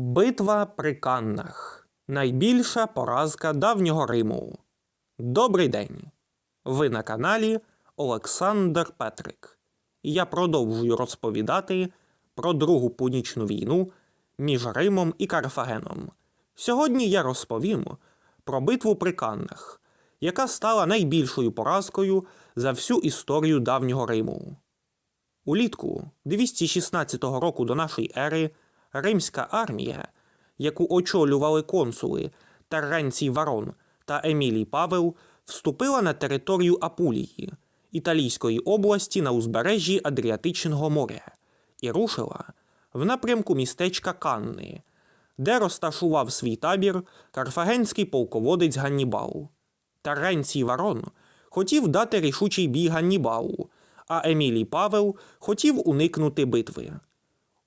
Битва при Каннах. Найбільша поразка давнього Риму. Добрий день! Ви на каналі Олександр Петрик. І я продовжую розповідати про Другу Пунічну війну між Римом і Карфагеном. Сьогодні я розповім про битву при Каннах, яка стала найбільшою поразкою за всю історію давнього Риму. Улітку 216 року до нашої ери римська армія, яку очолювали консули Теренцій Варон та Емілій Павел, вступила на територію Апулії, Італійської області на узбережжі Адріатичного моря і рушила в напрямку містечка Канни, де розташував свій табір карфагенський полководець Ганнібал. Теренцій Варон хотів дати рішучий бій Ганнібалу, а Емілій Павел хотів уникнути битви.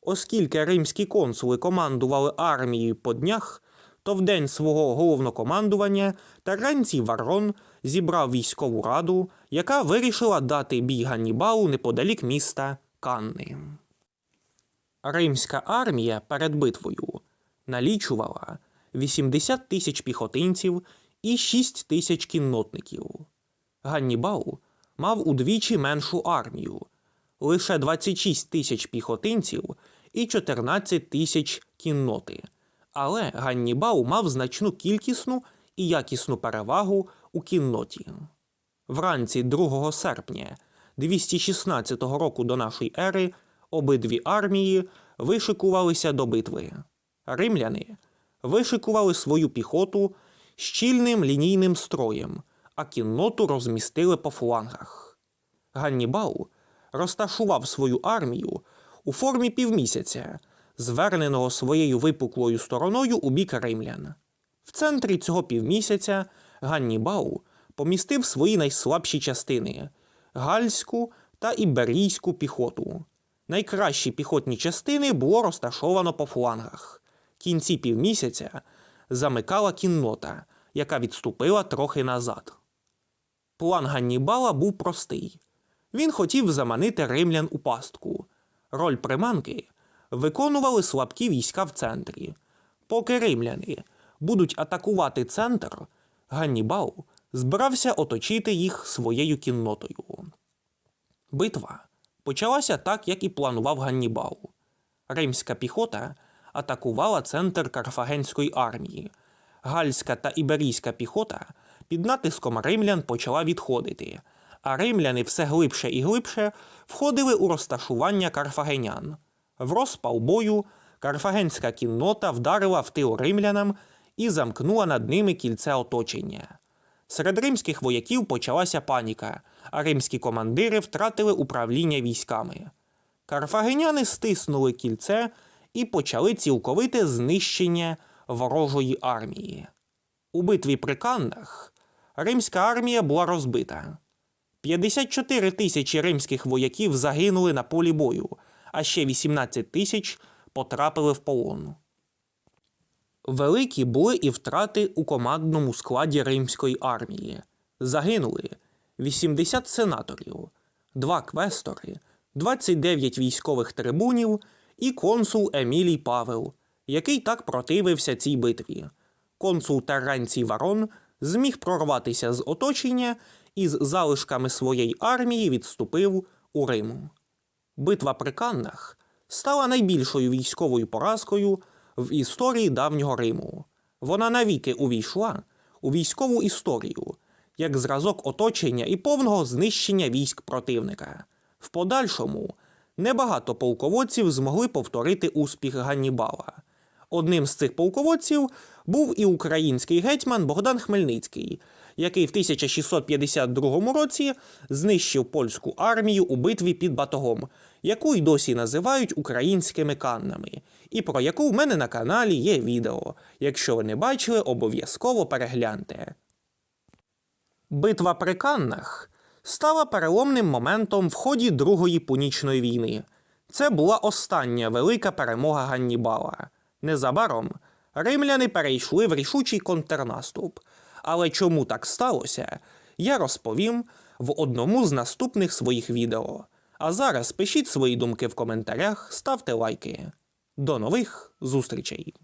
Оскільки римські консули командували армією по днях, то в день свого головнокомандування Теренцій Варон зібрав військову раду, яка вирішила дати бій Ганнібалу неподалік міста Канни. Римська армія перед битвою налічувала 80 тисяч піхотинців і 6 тисяч кіннотників. Ганнібал мав удвічі меншу армію лише 26 тисяч піхотинців і 14 тисяч кінноти. Але Ганнібал мав значну кількісну і якісну перевагу у кінноті. Вранці 2 серпня 216 року до нашої ери обидві армії вишикувалися до битви. Римляни вишикували свою піхоту щільним лінійним строєм, а кінноту розмістили по флангах. Ганнібал розташував свою армію у формі півмісяця, зверненого своєю випуклою стороною у бік римлян. В центрі цього півмісяця Ганнібал помістив свої найслабші частини гальську та іберійську піхоту. Найкращі піхотні частини було розташовано по флангах. Кінці півмісяця замикала кіннота, яка відступила трохи назад. План Ганнібала був простий. Він хотів заманити римлян у пастку. Роль приманки виконували слабкі війська в центрі. Поки римляни будуть атакувати центр, Ганнібал збирався оточити їх своєю кіннотою. Битва почалася так, як і планував Ганнібал. Римська піхота атакувала центр карфагенської армії. Гальська та іберійська піхота під натиском римлян почала відходити, а римляни все глибше і глибше входили у розташування карфагенян. В розпал бою карфагенська кіннота вдарила в тил римлянам і замкнула над ними кільце оточення. Серед римських вояків почалася паніка, а римські командири втратили управління військами. Карфагеняни стиснули кільце і почали цілковите знищення ворожої армії. У битві при Каннах римська армія була розбита. 54 тисячі римських вояків загинули на полі бою, а ще 18 тисяч потрапили в полон. Великі були і втрати у командному складі римської армії. Загинули 80 сенаторів, 2 квестори, 29 військових трибунів і консул Емілій Павел, який так противився цій битві. Консул Теренцій Варон зміг прорватися з оточення і з залишками своєї армії відступив у Рим. Битва при Каннах стала найбільшою військовою поразкою в історії давнього Риму. Вона навіки увійшла у військову історію як зразок оточення і повного знищення військ противника. В подальшому небагато полководців змогли повторити успіх Ганнібала. Одним з цих полководців був і український гетьман Богдан Хмельницький, який в 1652 році знищив польську армію у битві під Батогом, яку й досі називають українськими каннами, і про яку в мене на каналі є відео. Якщо ви не бачили, обов'язково перегляньте. Битва при Каннах стала переломним моментом в ході Другої Пунічної війни. Це була остання велика перемога Ганнібала. Незабаром римляни перейшли в рішучий контрнаступ. Але чому так сталося, я розповім в одному з наступних своїх відео. А зараз пишіть свої думки в коментарях, ставте лайки. До нових зустрічей!